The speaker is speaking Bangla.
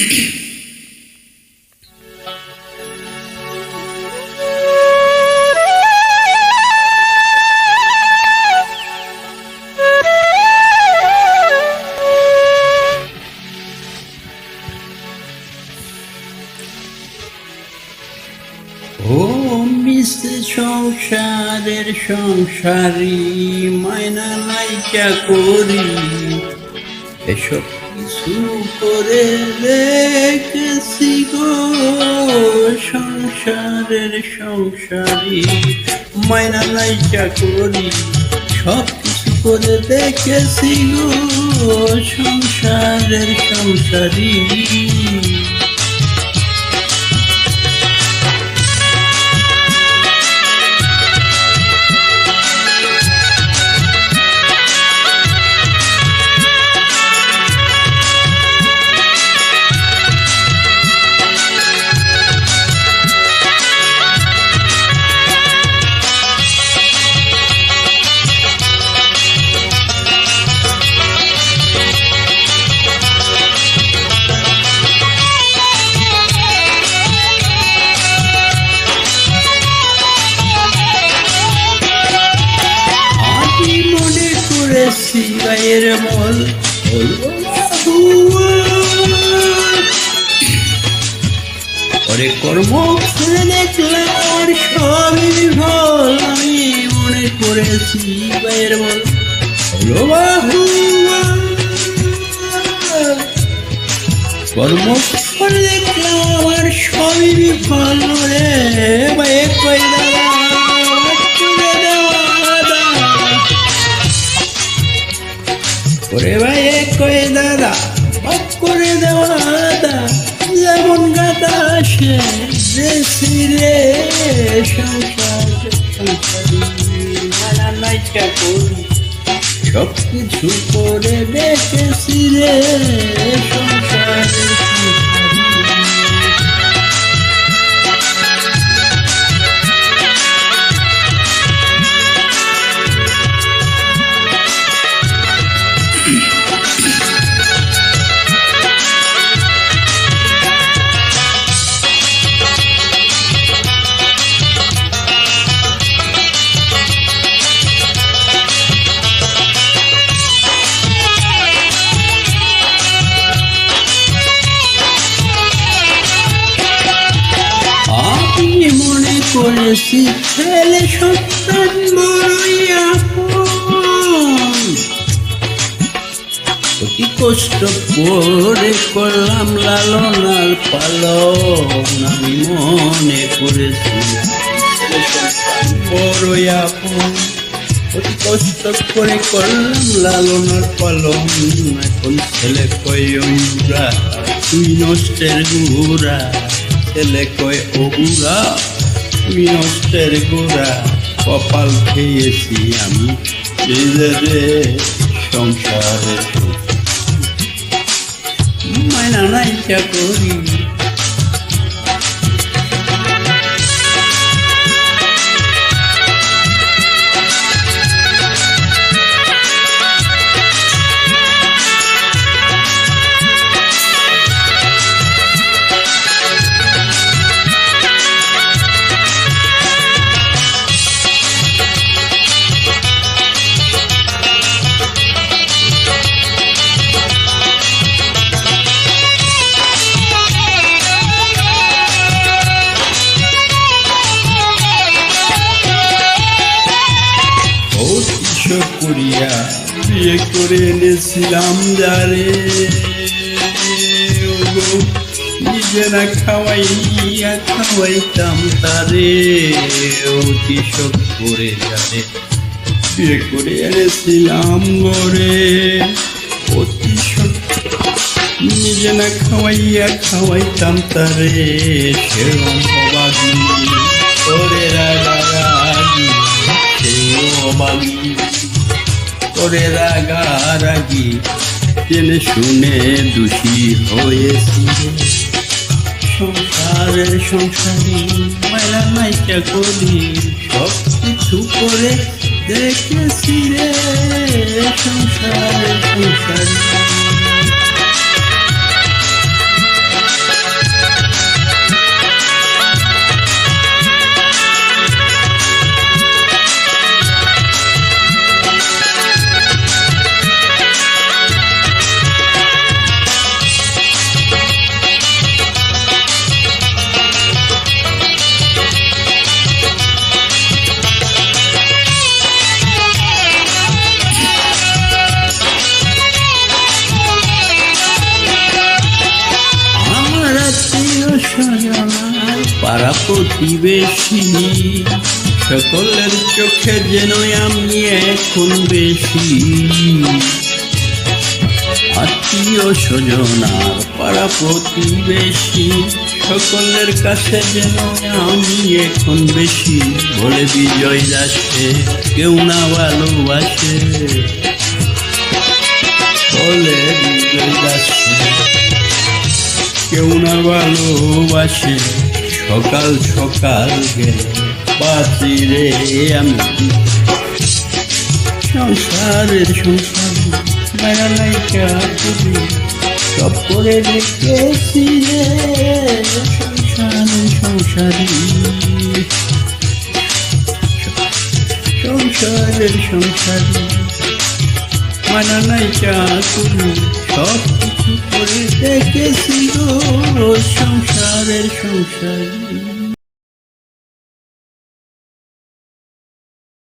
ও মিশে সংসারের সংসারী মায়না নাইকা করি। এসব কিছু করে রেখেছি গো সংসারের সংসারী। মাইনা নাই চাকরি সব কিছু করে দেখেছি গো সংসারের সংসারী। ওরে কর্ম করে দেখলাম আমার সবই বিফল আমি মনে করেছি গায়ের মল। হলো বাহু কর্ম করে দেখলাম আমার সবই বিফল রে ভাই কই করে দেওয়া যেমন গাদা সে দেশি রে, সংসার। সংসারী মানা নাইকা করি সব কিছু করে দেখেছি রে, সংসার। করেছি ছেলে সন্তান বড়ই অতি কষ্ট করে করলাম লালন আর পালন আমি মনে করেছি। বড়ই আপন অতি কষ্ট করে করলাম লালন আর পালন এখন ছেলে কই তুই নষ্টের গুড়া। ছেলে কয় ও নষ্টের গোড়া কপাল খেয়েছি আমি। নিজেরে সংসারে মায়না নাইকা করি? করিয়া বিয়ে করে এনেছিলাম যারে। ওগো, নিজে না খাওয়াইয়া খাওয়াইতাম তারে। ও কিশোর করে যারে। বিয়ে করে এনেছিলাম গরে অতি সত্য নিজে না খাওয়াইয়া খাওয়াইতাম তারে। সেরম অবাগি করে রাগারাগি সেও অবাগি। করে রাগারাগি। জেনে শুনে দোষী হয়েছি। সংসারের সংসারী মায়া মাইকা করি। সব কিছু করে দেখেছি রে সংসারের সংসারী। প্রতিবেশী সকলের চোখে যেন আমি এখন বেশি। আত্মীয় স্বজন আর পাড়া প্রতিবেশী, সকলের কাছে যেন আমি এখন বেশি। বলে বিজয় দাসে কেউ না ভালোবাসে। বলে বিজয় দাসে কেউ না ভালোবাসে। সকাল সকাল গেলে বাঁচি রে আমি। সংসারের সংসার মায়া নাইকা তুমি সব করে রেখেছি রে সংসারের সংসারি। সংসারের সংসারী। মানা নাই তুমি সব কিছু করে রেখেছি গো সংসারের সংসারী।